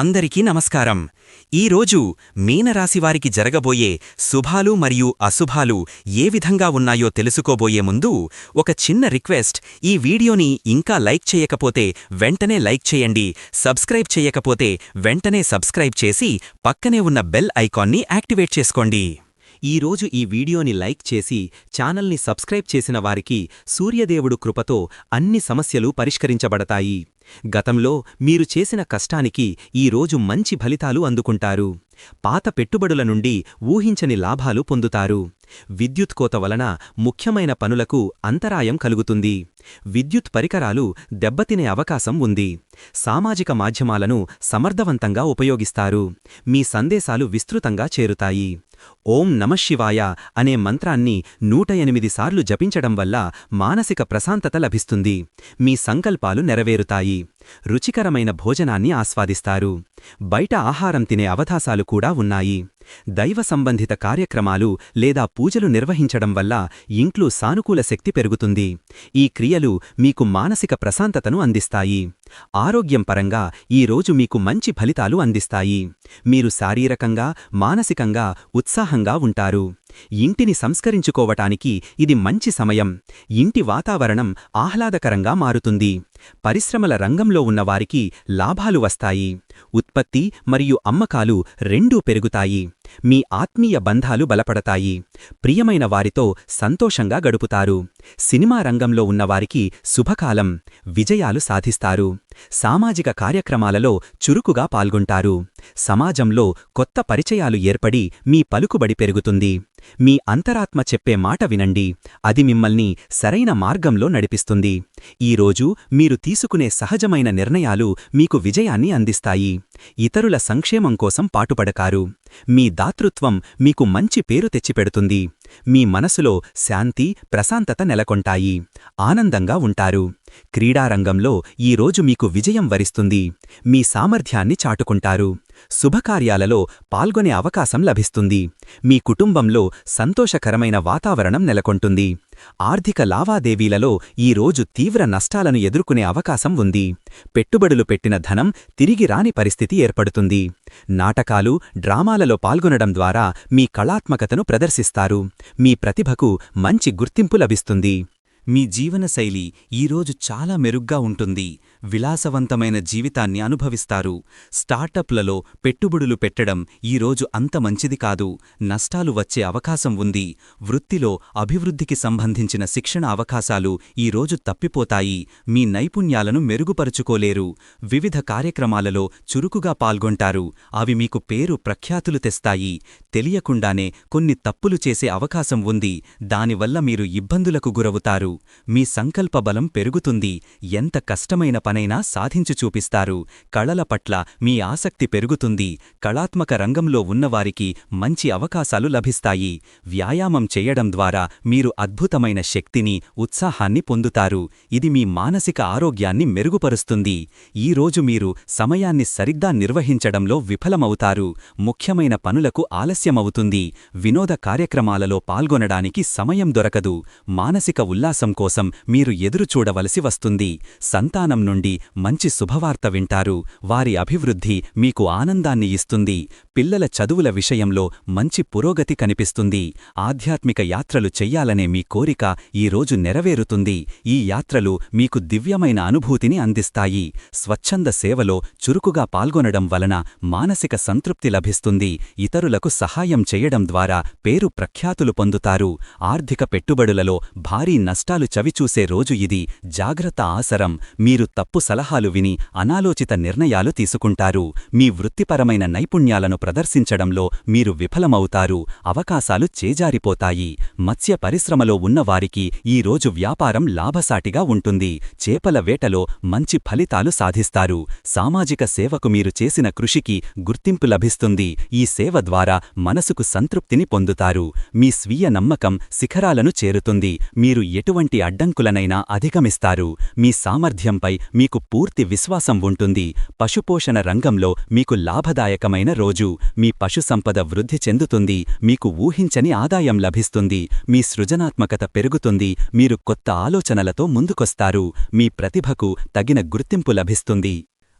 అందరికీ నమస్కారం. ఈరోజు మీనరాశివారికి జరగబోయే శుభాలు మరియు అశుభాలు ఏ విధంగా ఉన్నాయో తెలుసుకోబోయే ముందు ఒక చిన్న రిక్వెస్ట్. ఈ వీడియోని ఇంకా లైక్ చేయకపోతే వెంటనే లైక్ చేయండి. సబ్స్క్రైబ్ చేయకపోతే వెంటనే సబ్స్క్రైబ్ చేసి పక్కనే ఉన్న బెల్ ఐకాన్ని యాక్టివేట్ చేసుకోండి. ఈరోజు ఈ వీడియోని లైక్ చేసి ఛానల్ని సబ్స్క్రైబ్ చేసిన వారికి సూర్యదేవుడు కృపతో అన్ని సమస్యలు పరిష్కరించబడతాయి. గతంలో మీరు చేసిన కష్టానికి ఈరోజు మంచి ఫలితాలు అందుకుంటారు. పాత పెట్టుబడుల నుండి ఊహించని లాభాలు పొందుతారు. విద్యుత్ కోత వలన ముఖ్యమైన పనులకు అంతరాయం కలుగుతుంది. విద్యుత్ పరికరాలు దెబ్బతినే అవకాశం ఉంది. సామాజిక మాధ్యమాలను సమర్థవంతంగా ఉపయోగిస్తారు. మీ సందేశాలు విస్తృతంగా చేరుతాయి. ఓం నమశివాయ అనే మంత్రాన్ని నూట ఎనిమిది సార్లు జపించడం వల్ల మానసిక ప్రశాంతత లభిస్తుంది. మీ సంకల్పాలు నెరవేరుతాయి. రుచికరమైన భోజనాన్ని ఆస్వాదిస్తారు. బయట ఆహారం తినే అవకాశాలు కూడా ఉన్నాయి. దైవ సంబంధిత కార్యక్రమాలు లేదా పూజలు నిర్వహించడం వల్ల ఇంట్లో సానుకూల శక్తి పెరుగుతుంది. ఈ క్రియలు మీకు మానసిక ప్రశాంతతను అందిస్తాయి. ఆరోగ్యం పరంగా ఈరోజు మీకు మంచి ఫలితాలు అందిస్తాయి. మీరు శారీరకంగా మానసికంగా ఉత్సాహంగా ఉంటారు. ఇంటిని సంస్కరించుకోవటానికి ఇది మంచి సమయం. ఇంటి వాతావరణం ఆహ్లాదకరంగా మారుతుంది. పరిశ్రమల రంగంలో ఉన్నవారికి లాభాలు వస్తాయి. ఉత్పత్తి మరియు అమ్మకాలు రెండూ పెరుగుతాయి. మీ ఆత్మీయ బంధాలు బలపడతాయి. ప్రియమైన వారితో సంతోషంగా గడుపుతారు. సినిమా రంగంలో ఉన్నవారికి శుభకాలం విజయాలు సాధిస్తారు. సామాజిక కార్యక్రమాలలో చురుకుగా పాల్గొంటారు. సమాజంలో కొత్త పరిచయాలు ఏర్పడి మీ పలుకుబడి పెరుగుతుంది. మీ అంతరాత్మ చెప్పే మాట వినండి. అది మిమ్మల్ని సరైన మార్గంలో నడిపిస్తుంది. ఈరోజు మీరు తీసుకునే సహజమైన నిర్ణయాలు మీకు విజయాన్ని అందిస్తాయి. ఇతరుల సంక్షేమం కోసం పాటుపడకారు మీ దాతృత్వం మీకు మంచి పేరు తెచ్చిపెడుతుంది. మీ మనసులో శాంతి ప్రశాంతత నెలకొంటాయి. ఆనందంగా ఉంటారు. క్రీడారంగంలో ఈరోజు మీకు విజయం వరిస్తుంది. మీ సామర్థ్యాన్ని చాటుకుంటారు. శుభకార్యాలలో పాల్గొనే అవకాశం లభిస్తుంది. మీ కుటుంబంలో సంతోషకరమైన వాతావరణం నెలకొంటుంది. ఆర్థిక లావాదేవీలలో ఈరోజు తీవ్ర నష్టాలను ఎదుర్కొనే అవకాశం ఉంది. పెట్టుబడులు పెట్టిన ధనం తిరిగి రాని పరిస్థితి ఏర్పడుతుంది. నాటకాలు డ్రామాలలో పాల్గొనడం ద్వారా మీ కళాత్మకతను ప్రదర్శిస్తారు. మీ ప్రతిభకు మంచి గుర్తింపు లభిస్తుంది. మీ జీవనశైలి ఈరోజు చాలా మెరుగ్గా ఉంటుంది. విలాసవంతమైన జీవితాన్ని అనుభవిస్తారు. స్టార్టప్లలో పెట్టుబడులు పెట్టడం ఈరోజు అంత మంచిది కాదు. నష్టాలు వచ్చే అవకాశం ఉంది. వృత్తిలో అభివృద్ధికి సంబంధించిన శిక్షణ అవకాశాలు ఈరోజు తప్పిపోతాయి. మీ నైపుణ్యాలను మెరుగుపరుచుకోలేరు. వివిధ కార్యక్రమాలలో చురుకుగా పాల్గొంటారు. అవి మీకు పేరు ప్రఖ్యాతులు తెస్తాయి. తెలియకుండానే కొన్ని తప్పులు చేసే అవకాశం ఉంది. దానివల్ల మీరు ఇబ్బందులకు గురవుతారు. మీ సంకల్ప బలం పెరుగుతుంది. ఎంత కష్టమైన పనైనా సాధించు చూపిస్తారు. కళల పట్ల మీ ఆసక్తి పెరుగుతుంది. కళాత్మక రంగంలో ఉన్నవారికి మంచి అవకాశాలు లభిస్తాయి. వ్యాయామం చేయడం ద్వారా మీరు అద్భుతమైన శక్తిని ఉత్సాహాన్ని పొందుతారు. ఇది మీ మానసిక ఆరోగ్యాన్ని మెరుగుపరుస్తుంది. ఈరోజు మీరు సమయాన్ని సరిగ్గా నిర్వహించడంలో విఫలమవుతారు. ముఖ్యమైన పనులకు ఆలస్యమవుతుంది. వినోద కార్యక్రమాలలో పాల్గొనడానికి సమయం దొరకదు. మానసిక ఉల్లాసం కోసం మీరు ఎదురుచూడవలసి వస్తుంది. సంతానం నుండి మంచి శుభవార్త వింటారు. వారి అభివృద్ధి మీకు ఆనందాన్ని ఇస్తుంది. పిల్లల చదువుల విషయంలో మంచి పురోగతి కనిపిస్తుంది. ఆధ్యాత్మిక యాత్రలు చెయ్యాలనే మీ కోరిక ఈరోజు నెరవేరుతుంది. ఈ యాత్రలు మీకు దివ్యమైన అనుభూతిని అందిస్తాయి. స్వచ్ఛంద సేవలో చురుకుగా పాల్గొనడం వలన మానసిక సంతృప్తి లభిస్తుంది. ఇతరులకు సహాయం చేయడం ద్వారా పేరు ప్రఖ్యాతులు పొందుతారు. ఆర్థిక పెట్టుబడులలో భారీ నష్టాలు చవిచూసే రోజు ఇది. జాగ్రత్త ఆసరం. మీరు తప్ప తప్పు సలహాలు విని అనాలోచిత నిర్ణయాలు తీసుకుంటారు. మీ వృత్తిపరమైన నైపుణ్యాలను ప్రదర్శించడంలో మీరు విఫలమవుతారు. అవకాశాలు చేజారిపోతాయి. మత్స్య పరిశ్రమలో ఉన్నవారికి ఈ రోజు వ్యాపారం లాభసాటిగా ఉంటుంది. చేపల వేటలో మంచి ఫలితాలు సాధిస్తారు. సామాజిక సేవకు మీరు చేసిన కృషికి గుర్తింపు లభిస్తుంది. ఈ సేవ ద్వారా మనసుకు సంతృప్తిని పొందుతారు. మీ స్వీయ నమ్మకం శిఖరాలను చేరుతుంది. మీరు ఎటువంటి అడ్డంకులనైనా అధిగమిస్తారు. మీ సామర్థ్యంపై మీకు పూర్తి విశ్వాసం ఉంటుంది. పశుపోషణ రంగంలో మీకు లాభదాయకమైన రోజు. మీ పశుసంపద వృద్ధి చెందుతుంది. మీకు ఊహించని ఆదాయం లభిస్తుంది. మీ సృజనాత్మకత పెరుగుతుంది. మీరు కొత్త ఆలోచనలతో ముందుకొస్తారు. మీ ప్రతిభకు తగిన గుర్తింపు లభిస్తుంది.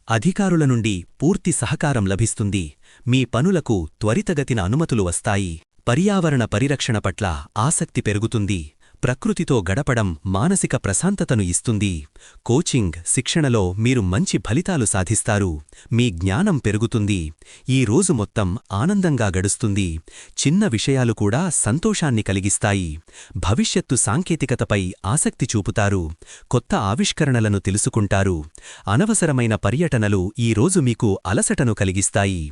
అధికారుల నుండి పూర్తి సహకారం లభిస్తుంది. మీ పనులకు త్వరితగతిన అనుమతులు వస్తాయి. పర్యావరణ పరిరక్షణ పట్ల ఆసక్తి పెరుగుతుంది. ప్రకృతితో గడపడం మానసిక ప్రశాంతతను ఇస్తుంది. కోచింగ్ శిక్షణలో మీరు మంచి ఫలితాలు సాధిస్తారు. మీ జ్ఞానం పెరుగుతుంది. ఈ రోజు మొత్తం ఆనందంగా గడుస్తుంది. చిన్న విషయాలు కూడా సంతోషాన్ని కలిగిస్తాయి. భవిష్యత్తు సాంకేతికతపై ఆసక్తి చూపుతారు. కొత్త ఆవిష్కరణలను తెలుసుకుంటారు. అనవసరమైన పర్యటనలు ఈ రోజు మీకు అలసటను కలిగిస్తాయి.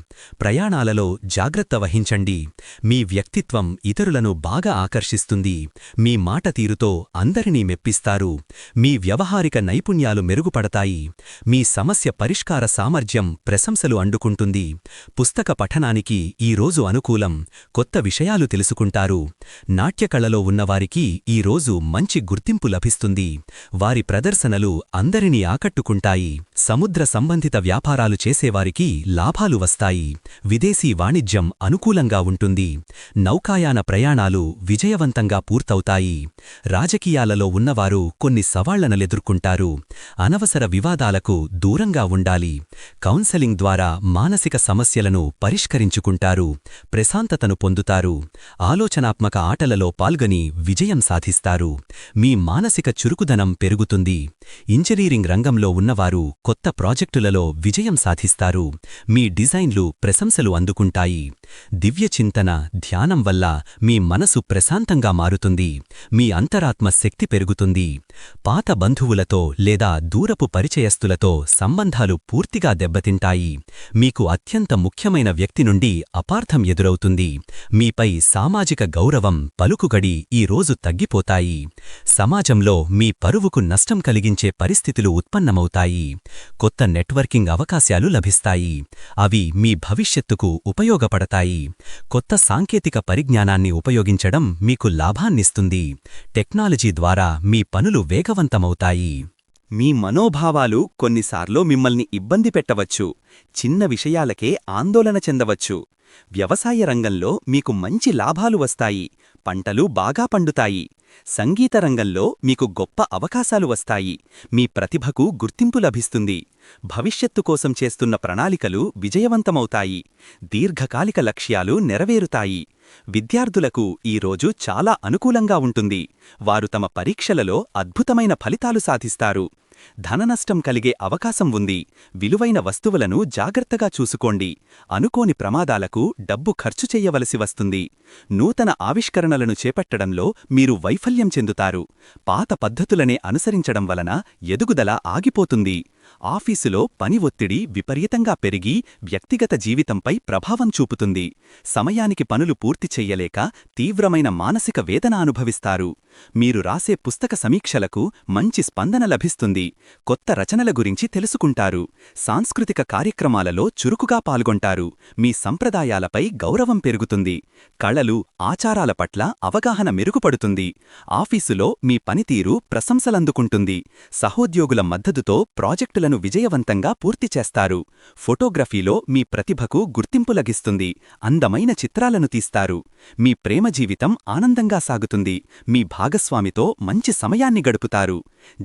ప్రయాణాలలో జాగ్రత్త వహించండి. మీ వ్యక్తిత్వం ఇతరులను బాగా ఆకర్షిస్తుంది. మీ మాట తీరుతో అందరినీ మెప్పిస్తారు. మీ వ్యవహారిక నైపుణ్యాలు మెరుగుపడతాయి. మీ సమస్య పరిష్కార సామర్థ్యం ప్రశంసలు అండుకుంటుంది. పుస్తక పఠనానికి ఈ రోజు అనుకూలం. కొత్త విషయాలు తెలుసుకుంటారు. నాట్యకళలో ఉన్నవారికి ఈ రోజు మంచి గుర్తింపు లభిస్తుంది. వారి ప్రదర్శనలు అందరినీ ఆకట్టుకుంటాయి. సముద్ర సంబంధిత వ్యాపారాలు చేసేవారికి లాభాలు వస్తాయి. విదేశీ వాణిజ్యం అనుకూలంగా ఉంటుంది. నౌకాయాన ప్రయాణాలు విజయవంతంగా పూర్తవుతాయి. రాజకీయాలలో ఉన్నవారు కొన్ని సవాళ్ళనలెదుర్కొంటారు. అనవసర వివాదాలకు దూరంగా ఉండాలి. కౌన్సెలింగ్ ద్వారా మానసిక సమస్యలను పరిష్కరించుకుంటారు. ప్రశాంతతను పొందుతారు. ఆలోచనాత్మక ఆటలలో పాల్గొని విజయం సాధిస్తారు. మీ మానసిక చురుకుదనం పెరుగుతుంది. ఇంజనీరింగ్ రంగంలో ఉన్నవారు కొత్త ప్రాజెక్టులలో విజయం సాధిస్తారు. మీ డిజైన్లు ప్రశంసలు అందుకుంటాయి. దివ్యచింతన ధ్యానం వల్ల మీ మనసు ప్రశాంతంగా మారుతుంది. మీ అంతరాత్మ శక్తి పెరుగుతుంది. పాత బంధువులతో లేదా దూరపు పరిచయస్తులతో సంబంధాలు పూర్తిగా దెబ్బతింటాయి. మీకు అత్యంత ముఖ్యమైన వ్యక్తి నుండి అపార్థం ఎదురవుతుంది. మీపై సామాజిక గౌరవం పలుకుగడి ఈ రోజు తగ్గిపోతాయి. సమాజంలో మీ పరువుకు నష్టం కలిగించే పరిస్థితులు ఉత్పన్నమవుతాయి. కొత్త నెట్వర్కింగ్ అవకాశాలు లభిస్తాయి. అవి మీ భవిష్యత్తుకు ఉపయోగపడతాయి. కొత్త సాంకేతిక పరిజ్ఞానాన్ని ఉపయోగించడం మీకు లాభాన్నిస్తుంది. టెక్నాలజీ ద్వారా మీ పనులు వేగవంతమవుతాయి. మీ మనోభావాలు కొన్నిసార్లు మిమ్మల్ని ఇబ్బంది పెట్టవచ్చు. చిన్న విషయాలకే ఆందోళన చెందవచ్చు. వ్యవసాయ రంగంలో మీకు మంచి లాభాలు వస్తాయి పంటలు బాగా పండుతాయి. సంగీత రంగంలో మీకు గొప్ప అవకాశాలు వస్తాయి. మీ ప్రతిభకు గుర్తింపు లభిస్తుంది. భవిష్యత్తు కోసం చేస్తున్న ప్రణాళికలు విజయవంతమవుతాయి. దీర్ఘకాలిక లక్ష్యాలు నెరవేరుతాయి. విద్యార్థులకు ఈ రోజు చాలా అనుకూలంగా ఉంటుంది. వారు తమ పరీక్షలలో అద్భుతమైన ఫలితాలు సాధిస్తారు. ధననష్టం కలిగే అవకాశం ఉంది. విలువైన వస్తువులను జాగ్రత్తగా చూసుకోండి. అనుకోని ప్రమాదాలకు డబ్బు ఖర్చు చెయ్యవలసి వస్తుంది. నూతన ఆవిష్కరణలను చేపట్టడంలో మీరు వైఫల్యం చెందుతారు. పాత పద్ధతులనే అనుసరించడం వలన ఎదుగుదల ఆగిపోతుంది. ఆఫీసులో పని ఒత్తిడి విపరీతంగా పెరిగి వ్యక్తిగత జీవితంపై ప్రభావం చూపుతుంది. సమయానికి పనులు పూర్తి చెయ్యలేక తీవ్రమైన మానసిక వేదన అనుభవిస్తారు. మీరు రాసే పుస్తక సమీక్షలకు మంచి స్పందన లభిస్తుంది. కొత్త రచనల గురించి తెలుసుకుంటారు. సాంస్కృతిక కార్యక్రమాలలో చురుకుగా పాల్గొంటారు. మీ సంప్రదాయాలపై గౌరవం పెరుగుతుంది. కళలు ఆచారాల పట్ల అవగాహన మెరుగుపడుతుంది. ఆఫీసులో మీ పనితీరు ప్రశంసలందుకుంటుంది. సహోద్యోగుల మద్దతుతో ప్రాజెక్టులను విజయవంతంగా పూర్తి చేస్తారు. ఫోటోగ్రఫీలో మీ ప్రతిభకు గుర్తింపు లగిస్తుంది అందమైన చిత్రాలను తీస్తారు. మీ ప్రేమ జీవితం ఆనందంగా సాగుతుంది. మీ భాగస్వామితో మంచి సమయాన్ని గడుపుతారు.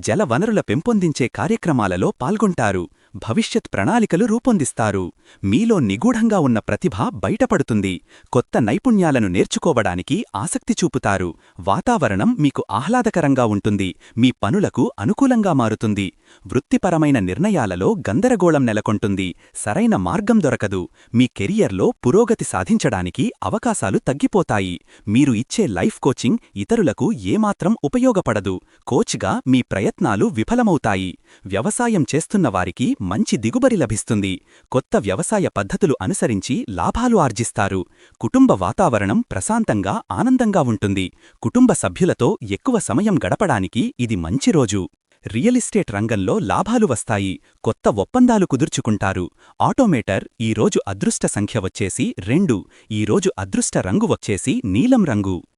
జల వనరుల పెంపొందించే కార్యక్రమాలలో పాల్గొంటారు. భవిష్యత్ ప్రణాళికలు రూపొందిస్తారు. మీలో నిగూఢంగా ఉన్న ప్రతిభ బయటపడుతుంది. కొత్త నైపుణ్యాలను నేర్చుకోవడానికి ఆసక్తి చూపుతారు. వాతావరణం మీకు ఆహ్లాదకరంగా ఉంటుంది. మీ పనులకు అనుకూలంగా మారుతుంది. వృత్తిపరమైన నిర్ణయాలలో గందరగోళం నెలకొంటుంది. సరైన మార్గం దొరకదు. మీ కెరియర్లో పురోగతి సాధించడానికి అవకాశాలు తగ్గిపోతాయి. మీరు ఇచ్చే లైఫ్ కోచింగ్ ఇతరులకు ఏమాత్రం ఉపయోగపడదు. కోచ్గా మీ ప్రయత్నాలు విఫలమవుతాయి. వ్యవసాయం చేస్తున్నవారికి మంచి దిగుబడి లభిస్తుంది. కొత్త వ్యవసాయ పద్ధతులు అనుసరించి లాభాలు ఆర్జిస్తారు. కుటుంబ వాతావరణం ప్రశాంతంగా ఆనందంగా ఉంటుంది. కుటుంబ సభ్యులతో ఎక్కువ సమయం గడపడానికి ఇది మంచి రోజు. రియల్ ఎస్టేట్ రంగంలో లాభాలు వస్తాయి. కొత్త ఒప్పందాలు కుదుర్చుకుంటారు. ఆటోమేటర్ ఈరోజు అదృష్ట సంఖ్య వచ్చేసి రెండు. ఈ రోజు అదృష్ట రంగు వచ్చేసి నీలం రంగు.